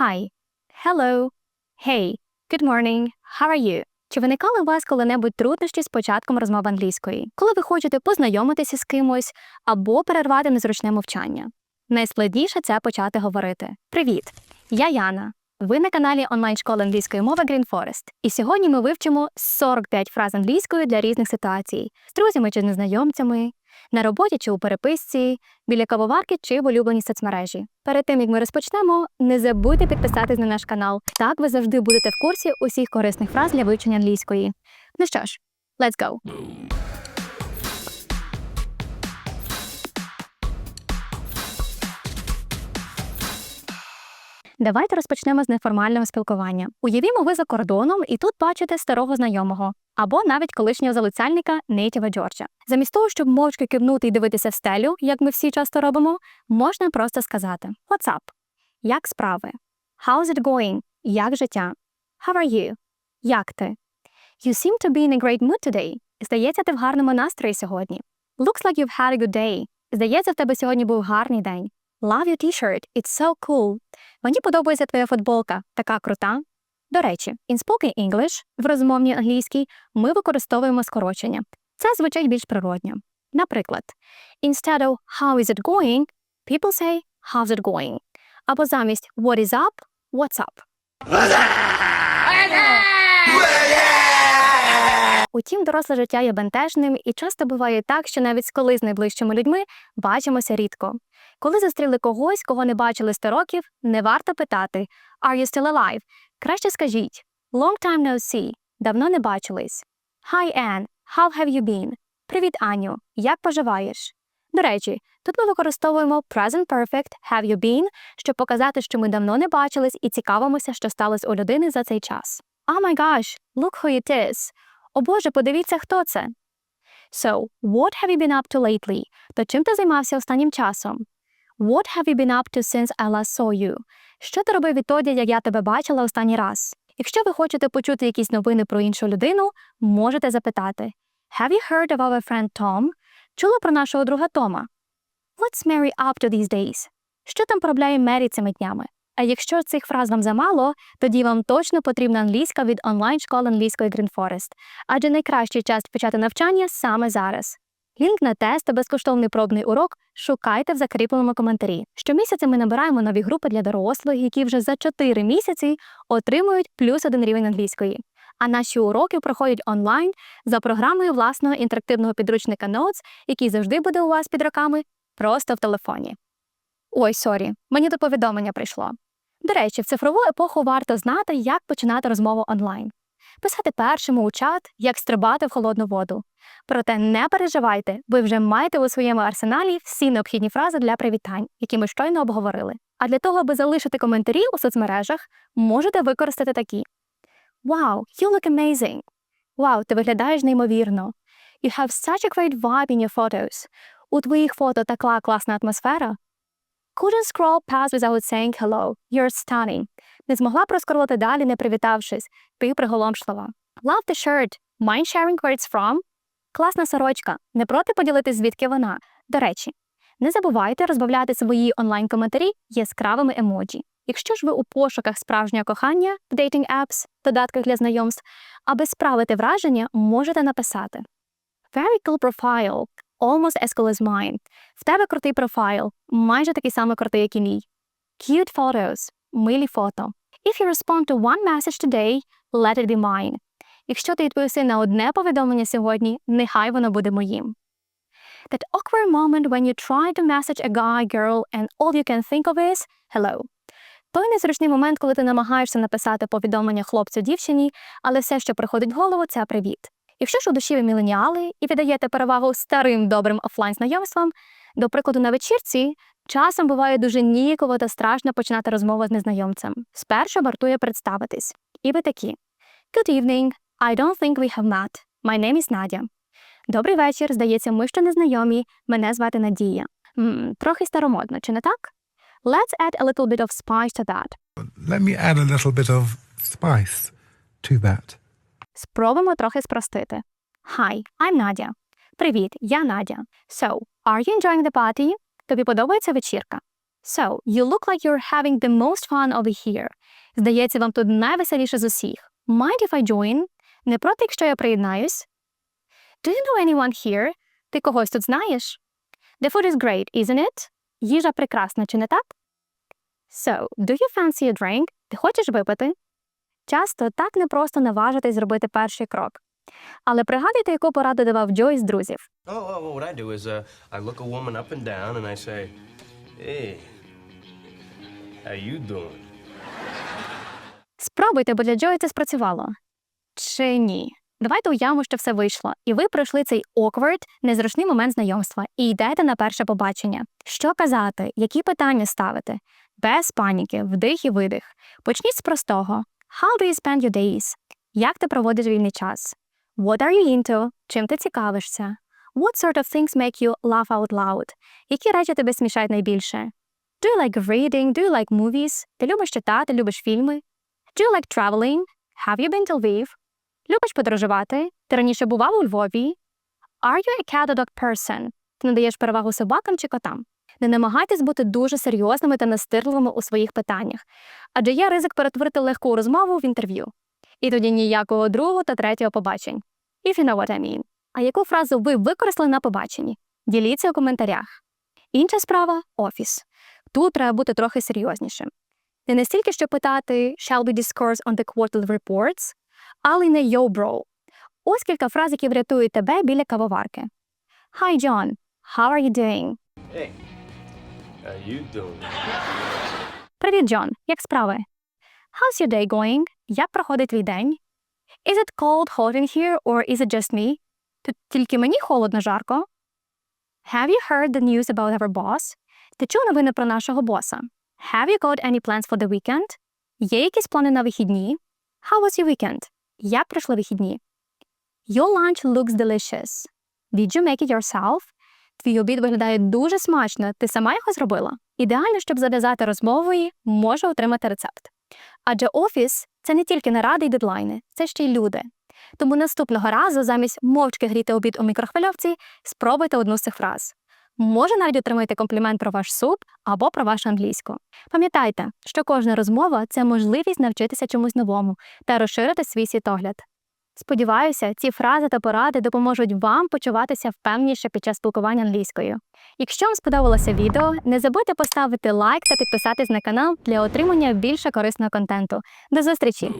Hi, hello, hey, good morning, how are you? Чи виникали у вас коли-небудь труднощі з початком розмови англійської, коли ви хочете познайомитися з кимось або перервати незручне мовчання? Найскладніше це почати говорити. Привіт! Я Яна. Ви на каналі онлайн-школи англійської мови Green Forest. І сьогодні ми вивчимо 45 фраз англійської для різних ситуацій з друзями чи незнайомцями, на роботі чи у переписці, біля кавоварки чи в улюбленій соцмережі. Перед тим як ми розпочнемо, не забудьте підписатись на наш канал. Так ви завжди будете в курсі усіх корисних фраз для вивчення англійської. Ну що ж, let's go! Давайте розпочнемо з неформального спілкування. Уявімо, ви за кордоном і тут бачите старого знайомого або навіть колишнього залицяльника Нейтіва Джорджа. Замість того, щоб мовчки кивнути і дивитися в стелю, як ми всі часто робимо, можна просто сказати What's up? Як справи? How's it going? Як життя? How are you? Як ти? You seem to be in a great mood today. Здається, ти в гарному настрої сьогодні. Looks like you've had a good day. Здається, в тебе сьогодні був гарний день. Love your t-shirt. It's so cool. Мені подобається твоя футболка, така крута. До речі, in spoken English, в розмовній англійській, ми використовуємо скорочення. Це звучить більш природньо. Наприклад, instead of how is it going, people say how's it going. Або замість what is up, what's up. Утім, доросле життя є бентежним і часто буває так, що навіть коли з найближчими людьми бачимося рідко. Коли зустріли когось, кого не бачили 100 років, не варто питати Are you still alive? Краще скажіть Long time no see. Давно не бачились. Hi, Anne. How have you been? Привіт, Аню. Як поживаєш? До речі, тут ми використовуємо present perfect have you been, щоб показати, що ми давно не бачились і цікавимося, що сталося у людини за цей час. Oh my gosh, look who it is. О Боже, подивіться, хто це. So, what have you been up to lately? То чим ти займався останнім часом? What have you been up to since I last saw you? Що ти робив відтоді, як я тебе бачила останній раз? Якщо ви хочете почути якісь новини про іншу людину, можете запитати Have you heard of our friend Tom? Чула про нашого друга Тома? What's Mary up to these days? Що там поробляє Мері цими днями? А якщо цих фраз вам замало, тоді вам точно потрібна англійська від онлайн-школи англійської Green Forest, адже найкращий час почати навчання саме зараз. Лінк на тест та безкоштовний пробний урок шукайте в закріпленому коментарі. Щомісяця ми набираємо нові групи для дорослих, які вже за 4 місяці отримують плюс один рівень англійської. А наші уроки проходять онлайн за програмою власного інтерактивного підручника Notes, який завжди буде у вас під руками просто в телефоні. Ой, сорі, мені до повідомлення прийшло. До речі, в цифрову епоху варто знати, як починати розмову онлайн. Писати першому у чат, як стрибати в холодну воду. Проте не переживайте, ви вже маєте у своєму арсеналі всі необхідні фрази для привітань, які ми щойно обговорили. А для того, аби залишити коментарі у соцмережах, можете використати такі: Wow, you look amazing! Вау, ти виглядаєш неймовірно. You have such a great vibe in your photos. У твоїх фото така класна атмосфера. Couldn't scroll past without saying hello. You're stunning. Не змогла проскоролити далі, не привітавшись. Приголомшлива. Love the shirt. Mind sharing where it's from? Класна сорочка. Не проти поділитись, звідки вона. До речі, не забувайте розбавляти свої онлайн-коментарі яскравими емоджі. Якщо ж ви у пошуках справжнього кохання в dating apps, додатках для знайомств, аби справити враження, можете написати Very cool profile. Almost as cool as mine. В тебе крутий профайл, майже такий самий крутий, як і мій. Cute photos. Милі фото. If you respond to one message today, let it be mine. Якщо ти відповіси на одне повідомлення сьогодні, нехай воно буде моїм. That awkward moment when you try to message a guy, girl, and all you can think of is hello. Той незручний момент, коли ти намагаєшся написати повідомлення хлопцю дівчині, але все, що приходить в голову, це привіт. Якщо ж у душі ви міленіали і віддаєте перевагу старим добрим офлайн знайомствам, до прикладу, на вечірці, часом буває дуже ніяково та страшно починати розмову з незнайомцем. Спершу вартує представитись. І ви такі: Good evening. I don't think we have met. My name is Надя. Добрий вечір. Здається, ми ще не знайомі. Мене звати Надія. М, трохи старомодно, чи не так? Let's add a little bit of spice to that. Let me add a little bit of spice to that. Спробуємо трохи спростити. Hi, I'm Надя. Привіт, я Надя. So, are you enjoying the party? Тобі подобається вечірка? So, you look like you're having the most fun over here. Здається, вам тут найвеселіше з усіх. Mind if I join? Не проти, якщо я приєднаюсь? Do you know anyone here? Ти когось тут знаєш? The food is great, isn't it? Їжа прекрасна, чи не так? So, do you fancy a drink? Ти хочеш випити? Часто так непросто наважитись зробити перший крок. Але пригадуйте, яку пораду давав Джой з друзів. Oh, oh, uh? Спробуйте, бо для Джої це спрацювало. Чи ні? Давайте уявимо, що все вийшло, і ви пройшли цей awkward, незручний момент знайомства і йдете на перше побачення. Що казати, які питання ставити? Без паніки, вдих і видих. Почніть з простого. How do you spend your days? Як ти проводиш вільний час? What are you into? Чим ти цікавишся? What sort of things make you laugh out loud? Які речі тебе смішають найбільше? Do you like reading? Do you like movies? Ти любиш читати, любиш фільми? Do you like traveling? Have you been to Lviv? Любиш подорожувати? Ти раніше бував у Львові? Are you a cat or dog person? Ти надаєш перевагу собакам чи котам? Не намагайтесь бути дуже серйозними та настирливими у своїх питаннях, адже є ризик перетворити легку розмову в інтерв'ю. І тоді ніякого другого та третього побачень. If you know what I mean. А яку фразу ви використали на побаченні? Діліться у коментарях. Інша справа офіс. Тут треба бути трохи серйознішим. Не настільки, щоб питати «Shall we discourse on the quarterly reports?», але й не «Yo, bro». Ось кілька фраз, які врятують тебе біля кавоварки. Hi, John. How are you doing? Hey, how you doing? Привіт, Джон. Як справи? How's your day going? Як проходить твій день? Is it cold, hot in here, or is it just me? Тут тільки мені холодно жарко. Have you heard the news about our boss? Ти чув новини про нашого боса? Have you got any plans for the weekend? Є якісь плани на вихідні? How was your weekend? Як пройшли вихідні? Your lunch looks delicious. Did you make it yourself? Твій обід виглядає дуже смачно. Ти сама його зробила? Ідеально, щоб зав'язати розмову і може отримати рецепт. Адже офіс це не тільки наради й дедлайни, це ще й люди. Тому наступного разу, замість мовчки гріти обід у мікрохвильовці, спробуйте одну з цих фраз. Може навіть отримати комплімент про ваш суп або про вашу англійську. Пам'ятайте, що кожна розмова це можливість навчитися чомусь новому та розширити свій світогляд. Сподіваюся, ці фрази та поради допоможуть вам почуватися впевніше під час спілкування англійською. Якщо вам сподобалося відео, не забудьте поставити лайк та підписатись на канал для отримання більше корисного контенту. До зустрічі!